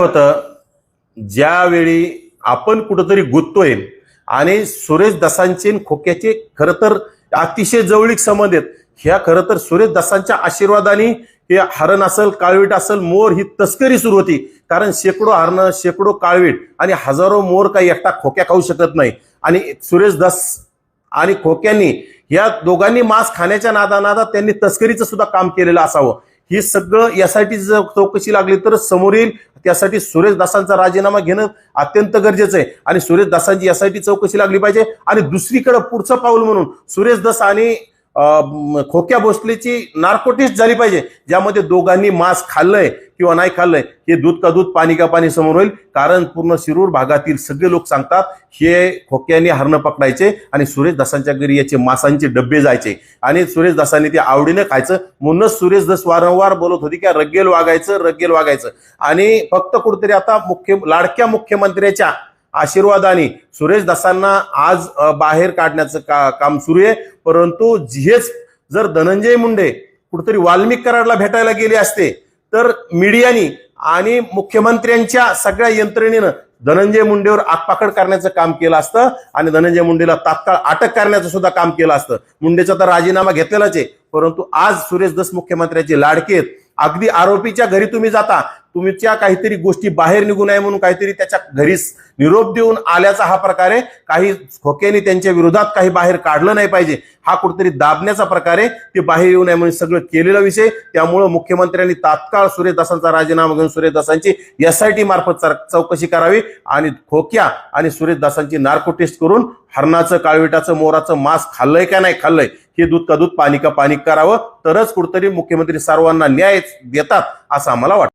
होतं ज्यावेळी आपण कुठंतरी गुंततोय आणि सुरेश दसांचे खोक्याचे खरं तर अतिशय जवळीक संबंध आहेत. ह्या खरं तर सुरेश दसांच्या आशीर्वादाने हे हरण असेल काळवीट असेल मोर ही तस्करी सुरू होती. कारण शेकडो हरणं शेकडो काळवीट आणि हजारो मोर काही एकटा खोक्या खाऊ शकत नाही. आणि सुरेश दस आणि खोक्यांनी या दोघांनी मांस खाण्याच्या नादानादात त्यांनी तस्करीचं सुद्धा काम केलेलं असावं. हे सगळं यासाठी जर चौकशी लागली तर समोर येईल. त्यासाठी सुरेश दासांचा राजीनामा घेणं अत्यंत गरजेचं आहे. आणि सुरेश दासांची यासाठी चौकशी लागली पाहिजे. आणि दुसरीकडे पुढचं पाऊल म्हणून सुरेश दास आणि खोक्या भोसलेची नार्कोटिस्ट झाली पाहिजे ज्यामध्ये दोघांनी मांस खाल्लंय किंवा नाही खाल्लंय हे दूध का दूध पाणी का पाणी समोर होईल. कारण पूर्ण शिरूर भागातील सगळे लोक सांगतात हे खोक्याने हरणं पकडायचे आणि सुरेश दासांच्या घरी याचे मासांचे डब्बे जायचे. आणि सुरेश दासांनी ते आवडीनं खायचं. म्हणूनच सुरेश दस वारंवार बोलत होती की रगेल वागायचं रगेल वागायचं. आणि फक्त कुठेतरी आता मुख्य लाडक्या मुख्यमंत्र्याच्या आशीर्वादाने. सुरेश दासांना आज बाहेर काढण्याचं का काम सुरू आहे. परंतु हेच जर धनंजय मुंडे कुठेतरी वाल्मिक कराडला भेटायला गेले असते तर मीडियानी आणि मुख्यमंत्र्यांच्या सगळ्या यंत्रणेनं धनंजय मुंडेवर आगपाकड करण्याचं काम केलं असतं आणि धनंजय मुंडेला तात्काळ अटक करण्याचं सुद्धा काम केलं असतं. मुंडेचा तर राजीनामा घेतलेलाच आहे. परंतु आज सुरेश दस मुख्यमंत्र्याचे लाडके आहेत. अगदी आरोपीच्या घरी तुम्ही जाता. तुमच्या काहीतरी गोष्टी बाहेर निघू नये म्हणून काहीतरी त्याच्या घरीच निरोप देऊन आल्याचा हा प्रकारे काही खोक्याने त्यांच्या विरोधात काही बाहेर काढलं नाही पाहिजे. हा कुठेतरी दाबण्याचा प्रकारे ते बाहेर येऊ नये म्हणून सगळं केलेला विषय. त्यामुळं मुख्यमंत्र्यांनी तात्काळ सुरेशदासांचा राजीनामा घेऊन सुरेदासांची एस आय एसआयटी मार्फत चौकशी करावी आणि खोक्या आणि सुरेश नार्को टेस्ट करून हरणाचं काळविटाचं मोराचं मांस खाल्लंय का नाही खाल्लंय हे दूध का दूध पाणी का पाणी करावं तरच कुठतरी मुख्यमंत्री सर्वांना न्याय देतात असं आम्हाला वाटतं.